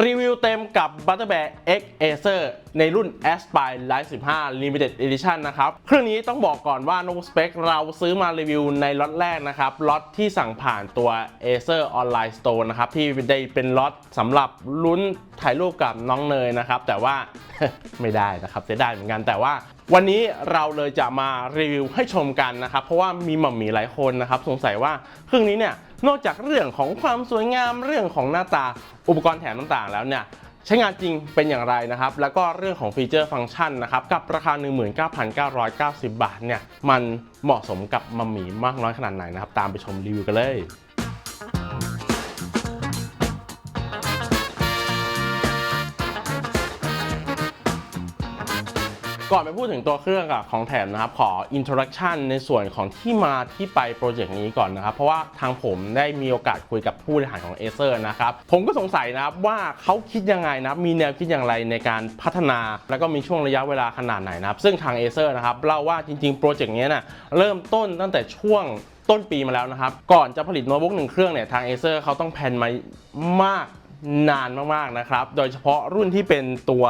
รีวิวเต็มกับ Butterbear X Acer ในรุ่น Aspire Live 15 Limited Edition นะครับ เครื่องนี้ต้องบอกก่อนว่า No Spec เราซื้อมารีวิวในล็อตแรกนะครับล็อตที่สั่งผ่านตัว Acer Online Store นะครับ ที่ได้เป็นล็อตสำหรับลุ้นถ่ายรูปกับน้องเนยนะครับ แต่ว่าไม่ได้นะครับเสียดายเหมือนกันแต่ว่าวันนี้เราเลยจะมารีวิวให้ชมกันนะครับ เพราะว่ามีหม่อมมีหลายคนนะครับ สงสัยว่าเครื่องนี้เนี่ย นอกจากเรื่องของความสวยงามเรื่องของหน้าตาอุปกรณ์แถมต่างๆ แล้วเนี่ยใช้งานจริงเป็นอย่างไรนะครับ แล้วก็เรื่องของฟีเจอร์ฟังก์ชันนะครับกับราคา 19,990 บาทเนี่ยมันเหมาะสมกับมัมมีมากน้อยขนาดไหนนะครับ ตามไปชมรีวิวกันเลย ก่อนไปพูดถึงตัวเครื่องกับของแถมนะครับ ขออินโทรดักชันในส่วนของที่มาที่ไปโปรเจกต์นี้ก่อนนะครับ เพราะว่าทางผมได้มีโอกาสคุยกับผู้บริหารของ Acer นะครับ ผมก็สงสัยนะครับว่าเขาคิดยังไงนะครับ มีแนวคิดอย่างไรในการพัฒนา แล้วก็มีช่วงระยะเวลาขนาดไหนนะครับ ซึ่งทาง Acer นะครับเล่าว่าจริงๆโปรเจกต์นี้นะเริ่มต้นตั้งแต่ช่วงต้นปีมาแล้วนะครับ ก่อนจะผลิตโน้ตบุ๊กหนึ่งเครื่องเนี่ยทาง Acer เขาต้องแพนมามาก นานมากๆนะครับ โดยเฉพาะรุ่นที่เป็นตัว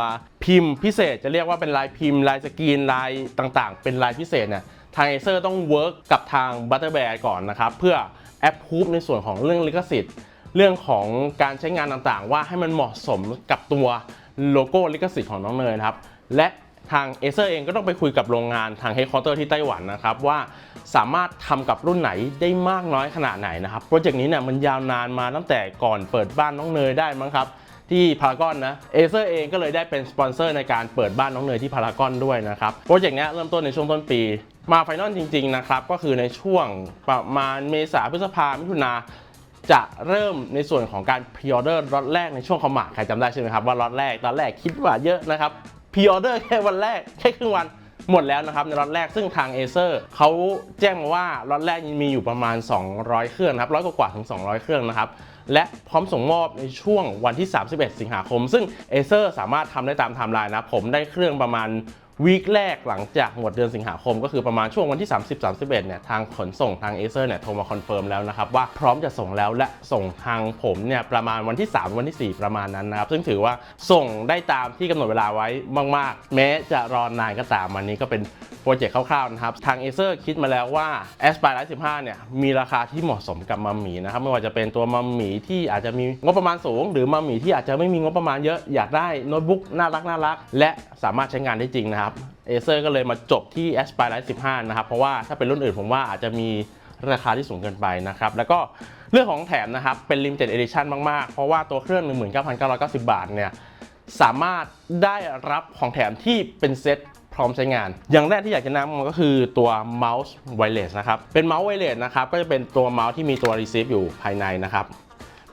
พิมพ์พิเศษ จะเรียกว่าเป็นลายพิมพ์ลายสกรีนลายต่างๆ เป็นลายพิเศษเนี่ยทางเอเซอร์ต้องเวิร์กกับทางบัตเตอร์แบร์ก่อนนะครับ เพื่อแอปพูฟในส่วนของเรื่องลิขสิทธิ์ เรื่องของการใช้งานต่างๆ ว่าให้มันเหมาะสมกับตัวโลโก้ลิขสิทธิ์ของน้องเนยนะครับ และ ทาง Acer เองก็ต้องไปคุยกับโรงงานทาง Headquarter ที่ไต้หวันนะครับว่าสามารถทำกับรุ่นไหนได้มากน้อยขนาดไหนนะครับโปรเจกต์นี้เนี่ยมันยาวนานมาตั้งแต่ก่อนเปิดบ้านน้องเนยได้มั้งครับที่พารากอนนะ Acer เองก็เลยได้เป็นสปอนเซอร์ในการเปิดบ้านน้องเนยที่พารากอนด้วยนะครับโปรเจกต์นี้เริ่มต้นในช่วงต้นปี มาไฟนอลจริงๆนะครับก็คือในช่วงประมาณเมษาพฤษภามิถุนาจะเริ่มในส่วนของการพ r ออเดอร์ล็อตแรกในช่วงคอมมาใครจำได้ใช่ไหมครับว่าล็อตแรกตอนแรกคิดว่าเยอะนะครับ พ r ออเดอร์แค่วันแรกแค่ครึ่งวันหมดแล้วนะครับในล็อตแรกซึ่งทาง Acer เขาแจ้งมาว่าล็อตแรกมีอยู่ประมาณ 200 เครื่องนะครับร้อยกว่าถึง 200 เครื่องนะครับ และพร้อมส่งมอบในช่วงวันที่ 31 สิงหาคม ซึ่ง Acer สามารถทำได้ตามไทม์ไลน์นะผมได้เครื่องประมาณ วีคแรกหลังจากหมดเดือนสิงหาคม ก็คือประมาณช่วงวันที่ 30 31เนี่ยทางขนส่งทาง Acer เนี่ยโทรมาคอนเฟิร์มแล้วนะครับ ว่าพร้อมจะส่งแล้วและส่งทางผมเนี่ยประมาณวันที่ 3 วันที่ 4 ประมาณนั้นนะครับ ซึ่งถือว่าส่งได้ตามที่กำหนดเวลาไว้มาก ๆ แม้จะรอนานก็ตามวันนี้ก็เป็นโปรเจกต์คร่าวๆนะครับ ทาง Acer คิดมาแล้วว่า Aspire Live 15เนี่ยมีราคาที่เหมาะสมกับมัมหมีนะครับ ไม่ว่าจะเป็นตัวมัมหมีที่อาจจะมีงบประมาณสูง หรือมัมหมีที่อาจจะไม่มีงบประมาณเยอะอยากได้โน้ตบุ๊กน่ารักน่ารักและสามารถใช้งานได้จริงนะครับ Acer ก็เลยมาจบที่ Aspire Live 15 นะครับ เพราะว่าถ้าเป็นรุ่นอื่นผมว่าอาจจะมีราคาที่สูงเกินไปนะครับ แล้วก็เรื่องของแถมนะครับ เป็น Limited Edition มาก ๆ เพราะว่าตัวเครื่อง 19,990 บาทเนี่ย สามารถได้รับของแถมที่เป็นเซ็ตพร้อมใช้งาน อย่างแรกที่อยากจะแนะนำก็คือตัวเมาส์ไวเลสนะครับ เป็นเมาส์ไวเลสนะครับ ก็จะเป็นตัวเมาส์ที่มีตัว receive อยู่ภายในนะครับ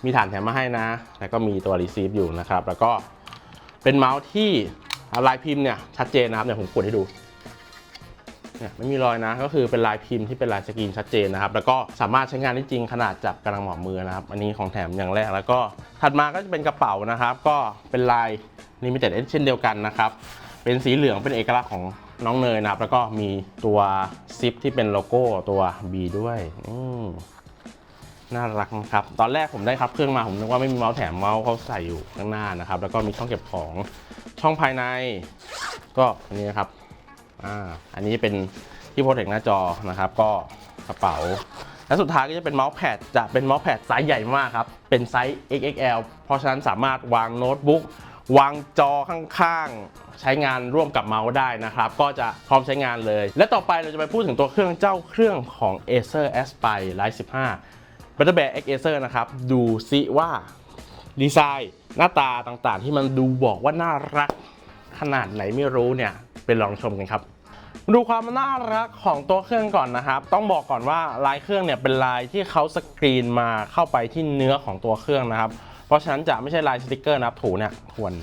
มีฐานแถมมาให้นะ แล้วก็มีตัว receive อยู่นะครับ แล้วก็เป็นเมาส์ที่ ลายพิมพ์เนี่ยชัดเจนนะครับเดี๋ยผมกดให้ดูเนี่ยไม่มีรอยนะก็คือเป็นลายพิมพ์ที่เป็นลายสกรีนชัดเจนนะครับ แล้วก็สามารถใช้งานได้จริงขนาดจับกำลังหมอบมือนะครับ อันนี้ของแถมอย่างแรกแล้วก็ถัดมาก็จะเป็นกระเป๋านะครับ ก็เป็นลาย limited edition เช่นเดียวกันนะครับ เป็นสีเหลืองเป็นเอกลักษณ์ของน้องเนยนะครับ แล้วก็มีตัวซิปที่เป็นโลโก้ตัว B ด้วยอื น่ารักนะครับ ตอนแรกผมได้ครับเครื่องมาผมนึกว่าไม่มีเมาส์แถมเมาส์เขาใส่อยู่ข้างหน้านะครับ แล้วก็มีช่องเก็บของช่องภายใน ก็อันนี้นะครับอ่าอันนี้เป็นที่โปรเทคหน้าจอนะครับ ก็กระเป๋า และสุดท้ายก็จะเป็นเมาส์แพดจะเป็นเมาส์แพดไซส์ใหญ่มากครับ เป็นไซส์ XXL เพราะฉะนั้นสามารถวางโน้ตบุ๊กวางจอข้างๆ ใช้งานร่วมกับเมาส์ได้นะครับ ก็จะพร้อมใช้งานเลย และต่อไปเราจะไปพูดถึงตัวเครื่องเจ้าเครื่องของ Acer Aspire Live 15 Butterbear X Acer นะครับ ดูซิว่าดีไซน์หน้าตาต่างๆ ที่มันดูบอกว่าน่ารักขนาดไหนไม่รู้เนี่ยไปลองชมกันครับ ดูความน่ารักของตัวเครื่องก่อนนะครับ ต้องบอกก่อนว่าลายเครื่องเนี่ยเป็นลายที่เขาสกรีนมาเข้าไปที่เนื้อของตัวเครื่องนะครับ เพราะฉะนั้นจะไม่ใช่ลายสติกเกอร์นะครับถูเนี่ยทวน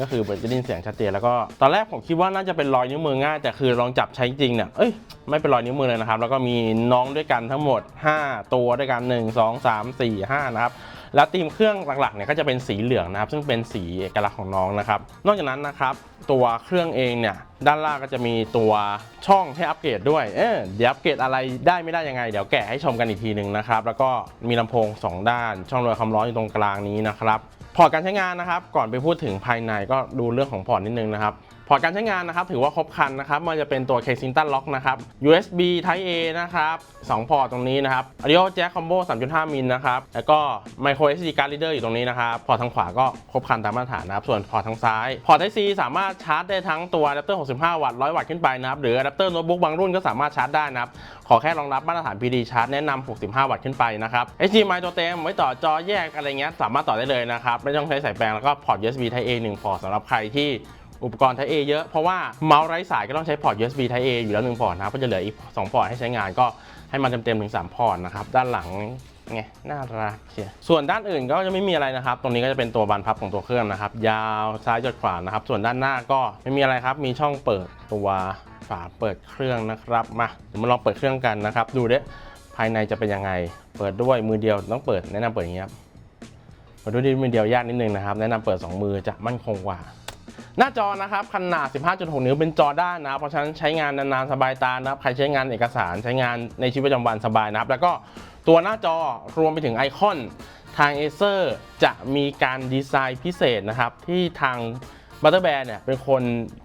ก็คือจะได้ยินเสียงชัดเจนแล้วก็ตอนแรกผมคิดว่าน่าจะเป็นรอยนิ้วมือง่ายแต่คือลองจับใช้จริงเนี่ยเอ้ยไม่เป็นรอยนิ้วมือเลยนะครับแล้วก็มีน้องด้วยกันทั้งหมด 5 ตัวด้วยกัน 1 2 3 4 5นะครับ แล้วธีมเครื่องหลักๆเนี่ยก็จะเป็นสีเหลืองนะครับ ซึ่งเป็นสีเอกลักษณ์ของน้องนะครับ นอกจากนั้นนะครับ ตัวเครื่องเองเนี่ยด้านล่างก็จะมีตัวช่องให้อัปเกรดด้วย เออเดี๋ยวอัปเกรดอะไรได้ไม่ได้ยังไง เดี๋ยวแกะให้ชมกันอีกทีหนึ่งนะครับ แล้วก็มีลำโพง 2 ด้าน ช่องระบายความร้อนอยู่ตรงกลางนี้นะครับ พอร์ตการใช้งานนะครับ ก่อนไปพูดถึงภายในก็ดูเรื่องของพอร์ตนิดนึงนะครับ พอร์ตการใช้งานนะครับถือว่าครบครันนะครับมันจะเป็นตัว Kensington Lock นะครับ USB Type A นะครับ 2 พอร์ตตรงนี้นะครับ Audio Jack Combo 3.5 มิลนะครับ แล้วก็ Micro SD Card Reader อยู่ตรงนี้นะครับ พอร์ตทางขวาก็ครบครันตามมาตรฐานนะครับ ส่วนพอร์ตทางซ้าย พอร์ต Type C สามารถชาร์จได้ทั้งตัวอะแดปเตอร์ 65 วัตต์ 100 วัตต์ขึ้นไปนะครับ หรืออะแดปเตอร์โน้ตบุ๊กบางรุ่นก็สามารถชาร์จได้นะครับ ขอแค่รองรับมาตรฐาน PD ชาร์จแนะนำ65 วัตต์ขึ้นไปนะครับ HDMI ตัวเต็มไว้ต่อจอแยกอะไรเงี้ยสามารถต่อได้เลยนะครับไม่ต้องใช้สายแปลงแล้วก็พอร์ต USB Type A 1พอร์ตสำหรับใครที่ อุปกรณ์ Type A เยอะ เพราะว่าเมาส์ไร้สายก็ต้องใช้พอร์ต USB Type A อยู่แล้ว1พอร์ตนะครับก็จะเหลืออีก 2 พอร์ตให้ใช้งานก็ให้มันเต็มๆถึง 3 พอร์ตนะครับ ด้านหลังไงน่ารักเชียวส่วนด้านอื่นก็จะไม่มีอะไรนะครับ ตรงนี้ก็จะเป็นตัวบานพับของตัวเครื่องนะครับ ยาวซ้ายจดขวานะครับ ส่วนด้านหน้าก็ไม่มีอะไรครับ มีช่องเปิดตัวฝาเปิดเครื่องนะครับ มาเดี๋ยวมาลองเปิดเครื่องกันนะครับ ดูเด้ภายในจะเป็นยังไง เปิดด้วยมือเดียวต้องเปิดแนะนำเปิดอย่างนี้ครับเปิดด้วยมือเดียวยากนิดนึงนะครับ แนะนำเปิด 2 มือจะมั่นคงกว่า หน้าจอนะครับขนาด 15.6 นิ้วเป็นจอด้านนะเพราะฉะนั้นใช้งานนานๆสบายตานะครับใครใช้งานเอกสารใช้งานในชีวิตประจำวันสบายนะครับ แล้วก็ตัวหน้าจอรวมไปถึงไอคอนทาง Acer จะมีการดีไซน์พิเศษนะครับที่ทาง บัตเตอร์แบร์เนี่ยเป็นคน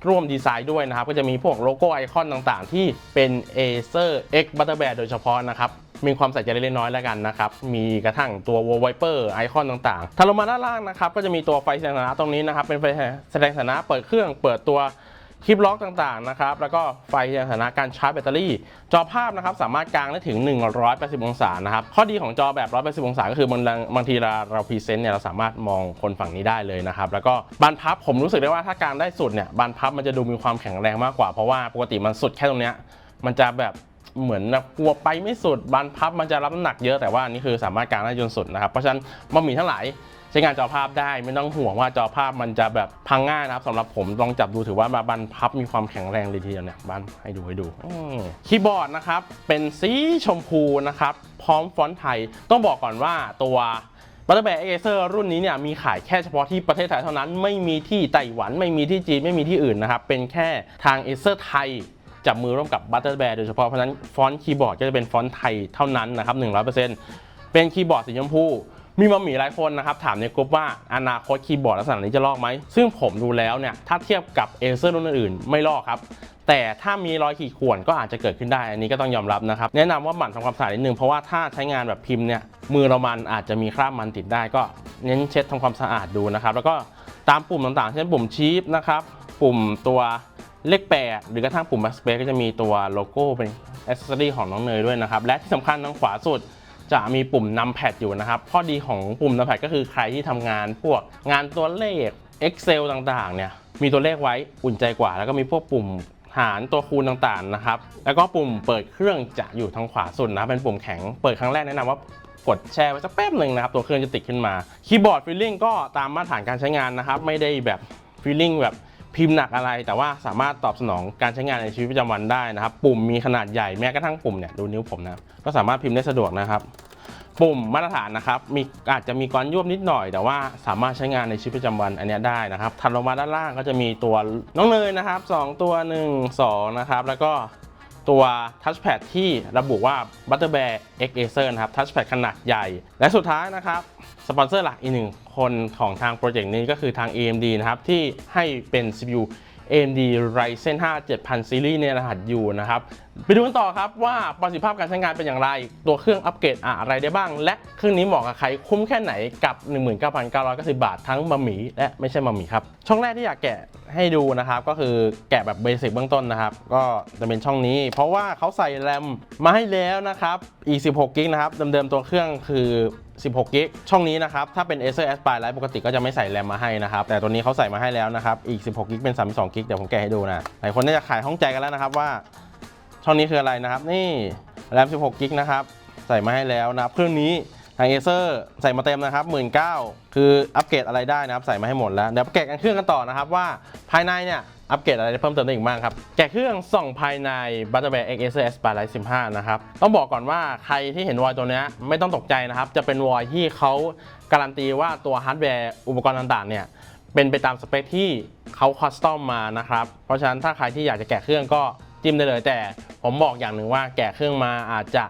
ร่วมดีไซน์ด้วยนะครับ ก็จะมีพวกโลโก้ไอคอนต่างๆ ที่เป็น Acer X b u t t e r b a r โดยเฉพาะนะครับมีความใส่ใจเล็กๆน้อยแล้วกันนะครับ มีกระทั่งตัว Wall Wiper ไอคอนต่างๆ ถ้าลงมาด้านล่างนะครับ ก็จะมีตัวไฟแสดงสถานะตรงนี้นะครับ เป็นไฟแสดงสถานะเปิดเครื่อง เปิดตัว คลิปล็อกต่างๆนะครับ แล้วก็ไฟแสดงสถานะการชาร์จแบตเตอรี่ จอภาพนะครับสามารถกางได้ถึง 180 องศานะครับ ข้อดีของจอแบบ 180 องศาก็คือบางบางทีเราเราพรีเซนต์เนี่ยเราสามารถมองคนฝั่งนี้ได้เลยนะครับ แล้วก็บานพับผมรู้สึกได้ว่าถ้ากางได้สุดเนี่ยบานพับมันจะดูมีความแข็งแรงมากกว่าเพราะว่าปกติมันสุดแค่ตรงเนี้ยมันจะแบบเหมือนกลัวไปไม่สุดบานพับมันจะรับน้ำหนักเยอะแต่ว่านี่คือสามารถกางได้จนสุดนะครับเพราะฉะนั้นบะหมี่ทั้งหลาย ช้งานจอภาพได้ไม่ต้องห่วงว่าจอภาพมันจะแบบพังง่ายนะครับสำหรับผมลองจับดูถือว่าบันพับมีความแข็งแรงเลยทีเดียวเนี่ยบันให้ดูให้ดูคีย์บอร์ดนะครับเป็นสีชมพูนะครับพร้อมฟอนต์ไทยต้องบอกก่อนว่าตัวบัตเตอร์แบร์เอเซอร์รุ่นนี้เนี่ยมีขายแค่เฉพาะที่ประเทศไทยเท่านั้น ไม่มีที่ไต้หวันไม่มีที่จีนไม่มีที่อื่นนะครับ เป็นแค่ทางเอเซอร์ไทยจับมือร่วมกับ Butterbear โดยเฉพาะเพราะฉะนั้นฟอนต์คีย์บอร์ดก็จะเป็นฟอนต์ไทยเท่านั้นนะครับ100%เป็นคีย์บอร์ดสีชมพู มีมาหมีหลายคนนะครับถามในกลุ่มว่าอนาคตคีย์บอร์ดลักษณะนี้จะลอกไหม ซึ่งผมดูแล้วเนี่ยถ้าเทียบกับเอเซอร์รุ่นอื่นๆไม่ลอกครับ แต่ถ้ามีรอยขีดข่วนก็อาจจะเกิดขึ้นได้ อันนี้ก็ต้องยอมรับนะครับ แนะนำว่าหมั่นทำความสะอาดนิดนึงเพราะว่าถ้าใช้งานแบบพิมพ์เนี่ยมือเรามันอาจจะมีคราบมันติดได้ ก็เน้นเช็ดทำความสะอาดดูนะครับ แล้วก็ตามปุ่มต่างๆ เช่นปุ่มชีฟนะครับปุ่มตัวเลขแปดหรือกระทั่งปุ่ม backspace ก็จะมีตัวโลโก้เป็นอ c เซอรี่ของน้องเนยด้วยนะครับ และที่สำคัญทางขวาสุด จะมีปุ่มนำแพดอยู่นะครับ ข้อดีของปุ่มนำแพดก็คือใครที่ทำงานพวกงานตัวเลข Excel ต่างๆ เนี่ย มีตัวเลขไว้อุ่นใจกว่า แล้วก็มีพวกปุ่มหารตัวคูณต่างๆ นะครับ แล้วก็ปุ่มเปิดเครื่องจะอยู่ทางขวาสุดนะ เป็นปุ่มแข็ง เปิดครั้งแรกแนะนำว่ากดแชร์ไว้สักแป๊บหนึ่งนะครับ ตัวเครื่องจะติดขึ้นมา คีย์บอร์ดฟีลลิ่งก็ตามมาตรฐานการใช้งานนะครับ ไม่ได้แบบฟีลลิ่งแบบ พิมพ์หนักอะไร แต่ว่าสามารถตอบสนองการใช้งานในชีวิตประจำวันได้นะครับ ปุ่มมีขนาดใหญ่แม้กระทั่งปุ่มเนี่ยดูนิ้วผมนะก็สามารถพิมพ์ได้สะดวกนะครับ ปุ่มมาตรฐานนะครับมีอาจจะมีก้อนยวบนิดหน่อย แต่ว่าสามารถใช้งานในชีวิตประจำวันอันนี้ได้นะครับถัดลงมาด้านล่างก็จะมีตัวน้องเนยนะครับ 2 ตัว 1 2 นะครับ แล้วก็ตัวทัชแพดที่ระบุว่า Butterbear X Acer นะครับทัชแพดขนาดใหญ่ และสุดท้ายนะครับ สปอนเซอร์หลักอีกหนึ่ง คนของทางโปรเจกต์นี้ก็คือทาง AMD นะครับ ที่ให้เป็น CPU AMD Ryzen 5 7000 Series ในรหัส U นะครับ ไปดูกันต่อครับว่าประสิทธิภาพการใช้งานเป็นอย่างไร ตัวเครื่องอัปเกรดอะไรได้บ้าง และเครื่องนี้เหมาะกับใครคุ้มแค่ไหนกับ 19,990 บาท ทั้งมาหมีและไม่ใช่มาหมีครับ ช่องแรกที่อยากแกะให้ดูนะครับ ก็คือแกะแบบเบสิกเบื้องต้นนะครับ ก็จะเป็นช่องนี้ เพราะว่าเขาใส่แรมมาให้แล้วนะครับอีก16กิกนะครับเดิมๆตัวเครื่องคือ 16กิกช่องนี้นะครับถ้าเป็น Acer Aspire Lite ปกติก็จะไม่ใส่แรมมาให้นะครับแต่ตัวนี้เขาใส่มาให้แล้วนะครับอีก 16กิกเป็น32กิกเดี๋ยวผมแกะให้ดูนะหลายคนน่าจะขายห้องใจกันแล้วนะครับว่า ช่องนี้คืออะไรนะครับ นี่แรม16กิกนะครับใส่มาให้แล้วนะครับเครื่องนี้ ทางเอเซอร์ใส่มาเต็มนะครับหมื่นเคืออัปเกรดอะไรได้นะครับใส่มาให้หมดแล้ว เดี๋ยวอัปเกรดกันเครื่องกันต่อนะครับว่าภายในเนี่ยอัปเกรดอะไรได้เพิ่มเติมได้อีกบ้างครับ แกะเครื่องส่องภายใน b u t t e r b e a r X Acer S Spotlight 15 นะครับ ต้องบอกก่อนว่าใครที่เห็นวอยตัวเนี้ยไม่ต้องตกใจนะครับ จะเป็นวอยที่เขาการันตีว่าตัวฮาร์ดแวร์อุปกรณ์ต่างๆ เนี่ยเป็นไปตามสเปคที่เขาคอสตอมมานะครับ เพราะฉะนั้นถ้าใครที่อยากจะแกะเครื่องก็จิ้มได้เลย แต่ผมบอกอย่างหนึ่งว่าแกะเครื่องมาอาจจะ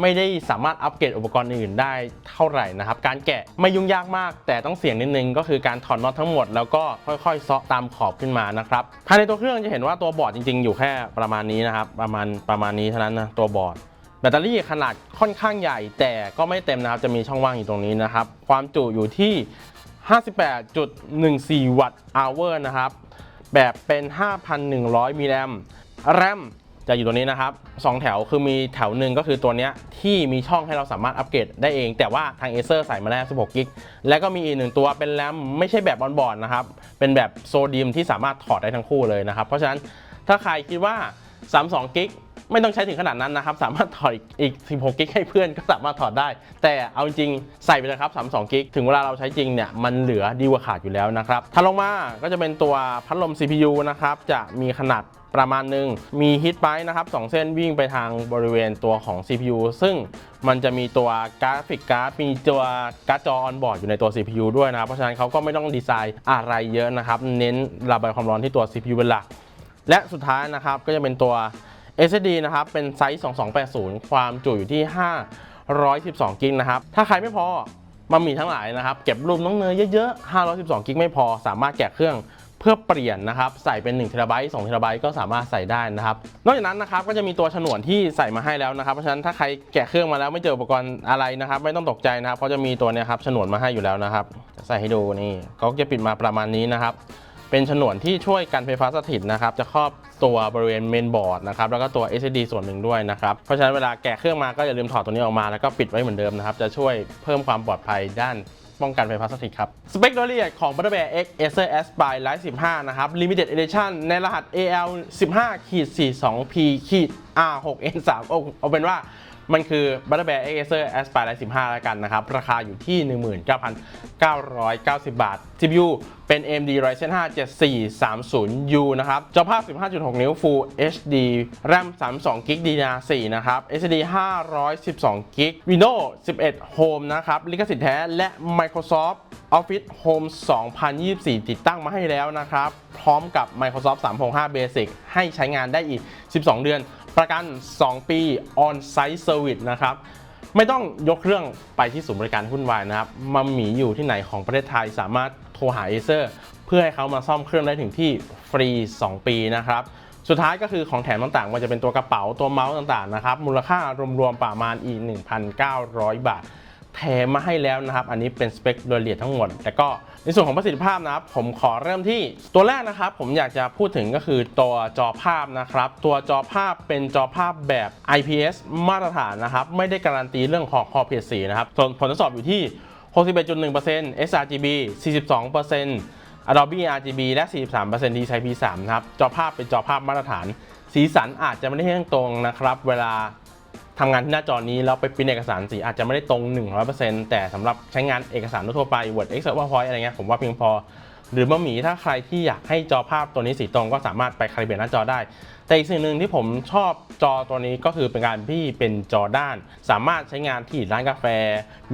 ไม่ได้สามารถอัปเกรดอุปกรณ์อื่นได้เท่าไหร่นะครับ การแกะไม่ยุ่งยากมาก แต่ต้องเสี่ยงนิดนึงก็คือการถอดน็อตทั้งหมดแล้วก็ค่อยๆเซาะตามขอบขึ้นมานะครับภายในตัวเครื่องจะเห็นว่าตัวบอร์ดจริงๆ อยู่แค่ประมาณนี้นะครับประมาณประมาณนี้เท่านั้นนะตัวบอร์ดแบตเตอรี่ขนาดค่อนข้างใหญ่ แต่ก็ไม่เต็มนะครับจะมีช่องว่างอยู่ตรงนี้นะครับ ความจุอยู่ที่ 58.14 วัตต์อเวอร์นะครับ แบบเป็น 5,100 มิลลิแอมแรม จะอยู่ตัวนี้นะครับ 2 แถวคือมีแถวหนึ่งก็คือตัวนี้ที่มีช่องให้เราสามารถอัปเกรดได้เอง แต่ว่าทาง Acer ใส่มาแล้ว16กิกแล้วก็มีอีกหนึ่งตัวเป็นแรมไม่ใช่แบบบอร์ดนะครับ เป็นแบบโซเดียมที่สามารถถอดได้ทั้งคู่เลยนะครับ เพราะฉะนั้นถ้าใครคิดว่า 32กิกไม่ต้องใช้ถึงขนาดนั้นนะครับ สามารถถอดอีก 16 กิกให้เพื่อนก็สามารถถอดได้ แต่เอาจริงใส่ไปเลยครับ32 กิก ถึงเวลาเราใช้จริงเนี่ย มันเหลือดีกว่าขาดอยู่แล้วนะครับถัดลงมาก็จะเป็นตัวพัดลม CPU นะครับ จะมีขนาดประมาณหนึ่งมีฮิตไ i นะครับ 2 เส้นวิ่งไปทางบริเวณตัวของ CPU ซึ่งมันจะมีตัวกราฟิกการ์ด มีตัวการ์ดจอออนบอร์ดอยู่ในตัว CPU ด้วยนะ เพราะฉะนั้นเขาก็ไม่ต้องดีไซน์อะไรเยอะนะครับ เน้นระบายความร้อนที่ตัว CPU เป็นหลัก และสุดท้ายนะครับก็จะเป็นตัว SSD นะครับ เป็นไซส์ 2280 ความจุอยู่ที่ 512 กิกนะครับ ถ้าใครไม่พอมามีทั้งหลายนะครับ เก็บรูปน้องเนยเยอะๆ 512 กิกไม่พอ สามารถแกะเครื่องเพื่อเปลี่ยนนะครับ ใส่เป็น1 t b 2 t b ก็สามารถใส่ได้นะครับ นอกจากนั้นนะครับก็จะมีตัวฉนวนที่ใส่มาให้แล้วนะครับ เพราะฉะนั้นถ้าใครแกะเครื่องมาแล้วไม่เจออุปกรณ์อะไรนะครับ ไม่ต้องตกใจนะครับ เพราะจะมีตัวนี้ครับฉนวนมาให้อยู่แล้วนะครับ ใส่ให้ดูนี่เขาจะปิดมาประมาณนี้นะครับ เป็นฉนวนที่ช่วยกันไฟฟ้าสถิตนะครับจะครอบตัวบริเวณเมนบอร์ดนะครับแล้วก็ตัว SSD ส่วนหนึ่งด้วยนะครับเพราะฉะนั้นเวลาแกะเครื่องมาก็อย่าลืมถอดตัวนี้ออกมาแล้วก็ปิดไว้เหมือนเดิมนะครับจะช่วยเพิ่มความปลอดภัยด้านป้องกันไฟฟ้าสถิตครับ สเปคโดยละเอียดของ b u t t e r Bear X Acer S by Light 15 นะครับ Limited Edition ในรหัส AL 15ขีด42 P ขีด R 6 N 3เอาเอาเป็นว่า มันคือ b u t t e r Bear X Acer Aspire 15 แล้วกันนะครับ ราคาอยู่ที่ 19,990 บาท CPU เป็น AMD Ryzen 5 7430U นะครับ จอภาพ 15.6 นิ้ว Full HD RAM 32 GB DDR4 นะครับ SSD 512 GB Windows 11 Home นะครับ ลิขสิทธิ์แท้ และ Microsoft Office Home 2024 ติดตั้งมาให้แล้วนะครับ พร้อมกับ Microsoft 365 Basic ให้ใช้งานได้อีก 12 เดือน ประกัน 2 ปี On-Site Service นะครับ ไม่ต้องยกเครื่องไปที่ศูนย์บริการหุ้นวายนะครับมาหมีอยู่ที่ไหนของประเทศไทยสามารถโทรหาเอเซอร์เพื่อให้เขามาซ่อมเครื่องได้ถึงที่ฟรี 2 ปีนะครับสุดท้ายก็คือของแถมต่างๆมันจะเป็นตัวกระเป๋าตัวเมาส์ต่างๆนะครับมูลค่ารวมๆประมาณอีก 1,900 บาท แถมมาให้แล้วนะครับ อันนี้เป็นสเปคโดยละเอียดทั้งหมด แต่ก็ในส่วนของประสิทธิภาพนะครับ ผมขอเริ่มที่ตัวแรกนะครับ ผมอยากจะพูดถึงก็คือตัวจอภาพนะครับ ตัวจอภาพเป็นจอภาพแบบ IPS มาตรฐานนะครับ ไม่ได้การันตีเรื่องของขอบเขตสีนะครับส่วนผลทดสอบอยู่ที่ 61.1% sRGB 42% Adobe RGB และ 43% DCI P3 นะครับ จอภาพเป็นจอภาพมาตรฐาน สีสันอาจจะไม่ได้เที่ยงตรงนะครับ เวลา ทำงานที่หน้าจอนี้แล้วไปปริ้นเอกสารสีอาจจะไม่ได้ตรง 100%แต่สำหรับใช้งานเอกสารทั่วไป Word Excel PowerPoint อะไรเงี้ยผมว่าเพียงพอ หรือมาหมี่ถ้าใครที่อยากให้จอภาพตัวนี้สีตรงก็สามารถไปคาลิเบรตหน้าจอได้ แต่อีกสิ่งหนึ่งที่ผมชอบจอตัวนี้ก็คือเป็นการที่เป็นจอด้าน สามารถใช้งานที่ร้านกาแฟ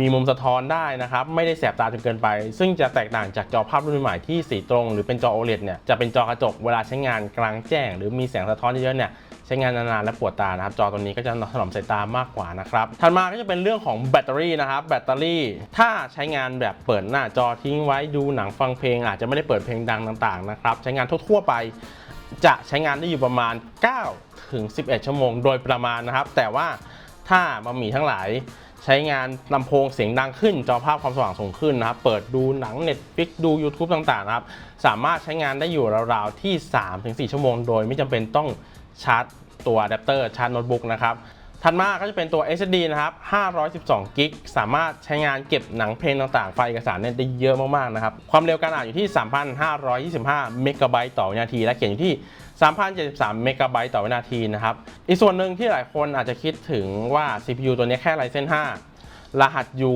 มีมุมสะท้อนได้นะครับไม่ได้แสบตาจนเกินไป ซึ่งจะแตกต่างจากจอภาพรุ่นใหม่ที่สีตรง หรือเป็นจอ OLED เนี่ยจะเป็นจอกระจกเวลาใช้งานกลางแจ้ง หรือมีแสงสะท้อนเยอะๆเนี่ย ใช้งานนานๆและปวดตานะครับ จอตัวนี้ก็จะถนอมสายตามากกว่านะครับถัดมาก็จะเป็นเรื่องของแบตเตอรี่นะครับ แบตเตอรี่ถ้าใช้งานแบบเปิดหน้าจอทิ้งไว้ดูหนังฟังเพลง อาจจะไม่ได้เปิดเพลงดังต่างๆนะครับใช้งานทั่วๆไปจะใช้งานได้อยู่ประมาณ 9 ถึง 11 ชั่วโมงโดยประมาณนะครับ แต่ว่าถ้าบะหมี่ทั้งหลาย ใช้งานลำโพงเสียงดังขึ้น จอภาพความสว่างสูงขึ้นนะครับ เปิดดูหนัง Netflix ดู YouTube ต่างๆนะครับ สามารถใช้งานได้อยู่ราวๆที่ 3-4 ชั่วโมง โดยไม่จำเป็นต้อง ชาร์จตัวอะแดปเตอร์ชาร์จโน้ตบุ๊กนะครับถัดมาก็จะเป็นตัว SSD นะครับ 512 กิก สามารถใช้งานเก็บหนังเพลงต่างๆ ไฟล์เอกสารเนี่ยได้เยอะมากๆ นะครับ ความเร็วการอ่านอยู่ที่ 3,525 เมกะไบต์ต่อวินาที และเขียนอยู่ที่ 3,073 เมกะไบต์ต่อวินาทีนะครับ อีกส่วนหนึ่งที่หลายคนอาจจะคิดถึงว่า CPU ตัวนี้แค่ Ryzen 5รหัส U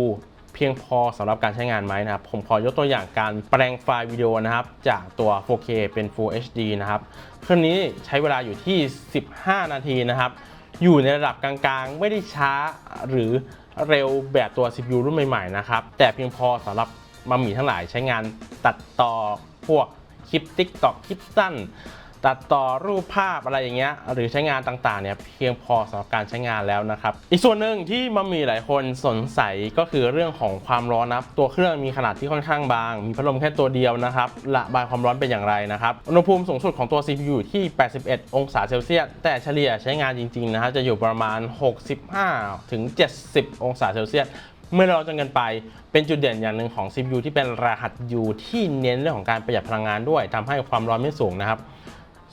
เพียงพอสำหรับการใช้งานไหมนะครับ ผมขอยกตัวอย่างการแปลงไฟล์วิดีโอนะครับ จากตัว 4K เป็น Full HD นะครับเครื่องนี้ใช้เวลาอยู่ที่ 15 นาทีนะครับ อยู่ในระดับกลางๆ ไม่ได้ช้าหรือเร็วแบบตัว CPU รุ่นใหม่ๆนะครับ แต่เพียงพอสำหรับมัมมี่ทั้งหลายใช้งานตัดต่อพวกคลิป TikTok คลิปสั้น ตัดต่อรูปภาพอะไรอย่างเงี้ยหรือใช้งานต่างๆเนี่ยเพียงพอสำหรับการใช้งานแล้วนะครับ อีกส่วนหนึ่งที่มันมีหลายคนสงสัยก็คือเรื่องของความร้อนนับตัวเครื่องมีขนาดที่ค่อนข้างบาง มีพัดลมแค่ตัวเดียวนะครับระบายความร้อนเป็นอย่างไรนะครับอุณหภูมิสูงสุดของตัว CPU อยู่ที่ 81 องศาเซลเซียสแต่เฉลี่ยใช้งานจริงๆนะฮะจะอยู่ประมาณ 65ถึง70 องศาเซลเซียสเมื่อเราจนกันไปเป็นจุดเด่นอย่างหนึ่งของ CPU ที่เป็นรหัส U ที่เน้นเรื่องของการประหยัดพลังงานด้วยทำให้ความร้อนไม่สูงนะครับ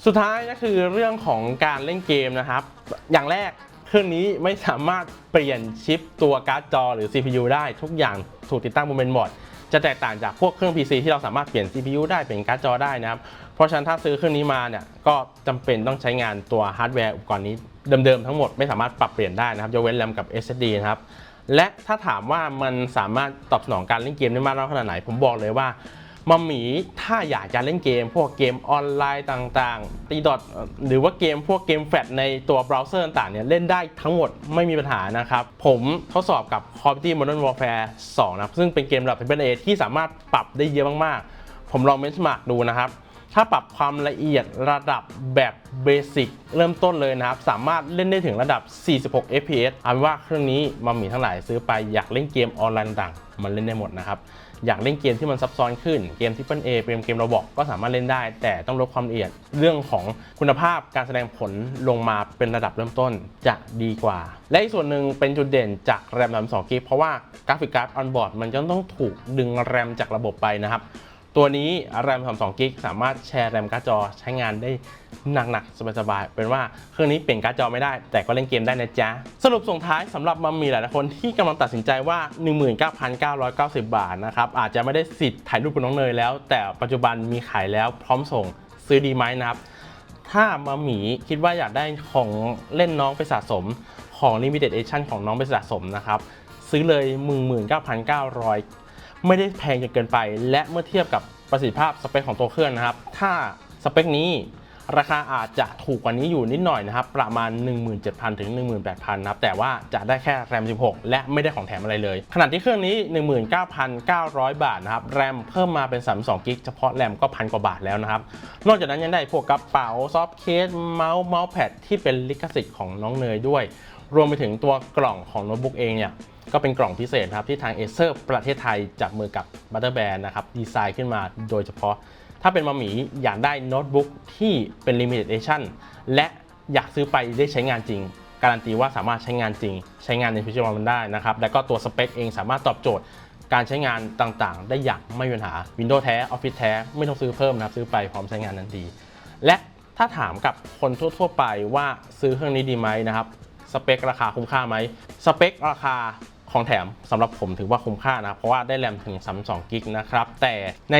สุดท้ายก็คือเรื่องของการเล่นเกมนะครับ อย่างแรกเครื่องนี้ไม่สามารถเปลี่ยนชิปตัวการ์ดจอหรือ CPU ได้ทุกอย่างถูกติดตั้งบนเมนบอร์ดจะแตกต่างจากพวกเครื่อง PC ที่เราสามารถเปลี่ยน CPU ได้เปลี่ยนการ์ดจอได้นะครับ เพราะฉะนั้นถ้าซื้อเครื่องนี้มาเนี่ยก็จำเป็นต้องใช้งานตัวฮาร์ดแวร์อุปกรณ์นี้เดิมๆทั้งหมดไม่สามารถปรับเปลี่ยนได้นะครับยกเว้นแรมกับ SSD นะครับและถ้าถามว่ามันสามารถตอบสนองการเล่นเกมได้มากน้อยขนาดไหน ผมบอกเลยว่า มัมหมีถ้าอยากจะเล่นเกม พวกเกมออนไลน์ต่างๆ ตีดอทหรือว่าเกมพวกเกมแฟลชในตัวเบราว์เซอร์ต่างๆเนี่ยเล่นได้ทั้งหมดไม่มีปัญหานะครับ ผมทดสอบกับ Call of Duty Modern Warfare 2 นะครับ ซึ่งเป็นเกมระดับ Triple A ที่สามารถปรับได้เยอะมากๆ ผมลองเบนช์มาร์กดูนะครับ ถ้าปรับความละเอียดระดับแบบเบสิกเริ่มต้นเลยนะครับ สามารถเล่นได้ถึงระดับ 46 fps เอาเป็นว่าเครื่องนี้มัมหมีทั้งหลายซื้อไปอยากเล่นเกมออนไลน์ต่างๆมันเล่นได้หมดนะครับ อยากเล่นเกมที่มันซับซ้อนขึ้นเกมที่เป็น A เป็นเกมเราบอกก็สามารถเล่นได้ แต่ต้องลดความละเอียดเรื่องของคุณภาพการแสดงผลลงมาเป็นระดับเริ่มต้นจะดีกว่า และอีกส่วนหนึ่งเป็นจุดเด่นจากแรม32กิกเพราะว่ากราฟิกการ์ดออนบอร์ดมันจะต้องถูกดึงแรมจากระบบไปนะครับ ตัวนี้แรม32กิกสามารถแชร์แรมการ์ดจอใช้งานได้หนักๆ สบายๆ เป็นว่าเครื่องนี้เปลี่ยนการ์ดจอไม่ได้ แต่ก็เล่นเกมได้นะจ๊ะ สรุปส่งท้ายสำหรับมัมมีหลายคนที่กำลังตัดสินใจว่า 19,990 บาทนะครับ อาจจะไม่ได้สิทธิ์ถ่ายรูปกับน้องเนยแล้ว แต่ปัจจุบันมีขายแล้วพร้อมส่งซื้อดีไหมนะครับ ถ้ามาหมีคิดว่าอยากได้ของเล่นน้องไปสะสมของ Limited Edition ของน้องไปสะสมนะครับซื้อเลย 19,900 ไม่ได้แพงจนเกินไป และเมื่อเทียบกับประสิทธิภาพสเปคของตัวเครื่องนะครับ ถ้าสเปคนี้ราคาอาจจะถูกกว่านี้อยู่นิดหน่อยนะครับ ประมาณ 17,000 ถึง 18,000 นะครับ แต่ว่าจะได้แค่แรม 16 และไม่ได้ของแถมอะไรเลยขนาดที่เครื่องนี้ 19,900 บาทนะครับ แรมเพิ่มมาเป็น 32 กิกเฉพาะแรมก็พันกว่าบาทแล้วนะครับ นอกจากนั้นยังได้พวกกระเป๋า ซอฟต์เคส เมาส์ เมาส์แพดที่เป็นลิขสิทธิ์ของน้องเนยด้วย รวมไปถึงตัวกล่องของโน้ตบุ๊กเองเนี่ยก็เป็นกล่องพิเศษครับที่ทาง Acer ประเทศไทยจับมือกับ b u t t e r b a n d นะครับดีไซน์ขึ้นมาโดยเฉพาะ ถ้าเป็นมาหมีอยากได้โน้ตบุ๊กที่เป็น Limited Edition และอยากซื้อไปได้ใช้งานจริง การันตีว่าสามารถใช้งานจริง ใช้งานในชีวิตประจำวันได้นะครับ แล้วก็ตัวสเปคเองสามารถตอบโจทย์การใช้งานต่างๆ ได้อย่างไม่มีปัญหา Windows แท้ Office แท้ ไม่ต้องซื้อเพิ่มนะครับ ซื้อไปพร้อมใช้งานทันที และถ้าถามกับคนทั่ว ๆ ไปว่าซื้อเครื่องนี้ดีไหมนะครับ สเปคราคาคุ้มค่าไหมสเปคราคาของแถมสำหรับผมถือว่าคุ้มค่านะ เพราะว่าได้แรมถึง 32กิกนะครับ แต่ใน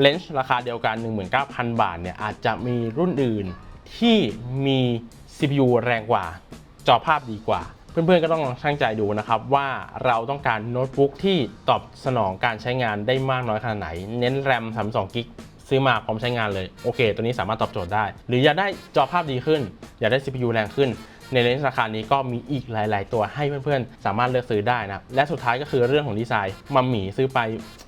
เลนส์ราคาเดียวกัน 19,000 บาทเนี่ยอาจจะมีรุ่นอื่นที่มี CPU แรงกว่า จอภาพดีกว่า เพื่อนๆก็ต้องลองช่างใจดูนะครับ ว่าเราต้องการโน้ตบุ๊กที่ตอบสนองการใช้งานได้มากน้อยขนาดไหน เน้นแรม32กิกซื้อมาพร้อมใช้งานเลย โอเค ตัวนี้สามารถตอบโจทย์ได้ หรืออยากได้จอภาพดีขึ้น อยากได้ CPU แรงขึ้น ในเลนส์ราคานี้ก็มีอีกหลาย ๆ ตัวให้เพื่อนๆ สามารถเลือกซื้อได้นะครับ และสุดท้ายก็คือเรื่องของดีไซน์มัมหมีซื้อไป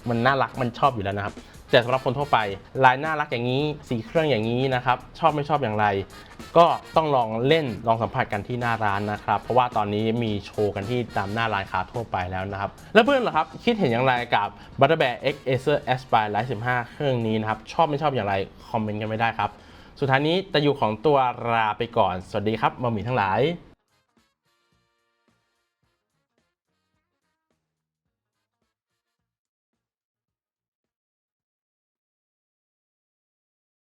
มันน่ารักมันชอบอยู่แล้วนะครับแต่สำหรับคนทั่วไปลายน่ารักอย่างนี้ สีเครื่องอย่างนี้นะครับชอบไม่ชอบอย่างไร ก็ต้องลองเล่นลองสัมผัสกันที่หน้าร้านนะครับ เพราะว่าตอนนี้มีโชว์กันที่ตามหน้าร้านค้าทั่วไปแล้วนะครับ แล้วเพื่อนเหรอครับคิดเห็นอย่างไรกับ Butterbear X Acer Aspire Lite 15 เครื่องนี้นะครับ ชอบไม่ชอบอย่างไร คอมเมนต์กันไม่ได้ครับ สุดท้ายนี้ตะอยู่ของตัวลาไปก่อน สวัสดีครับมามีทั้งหลาย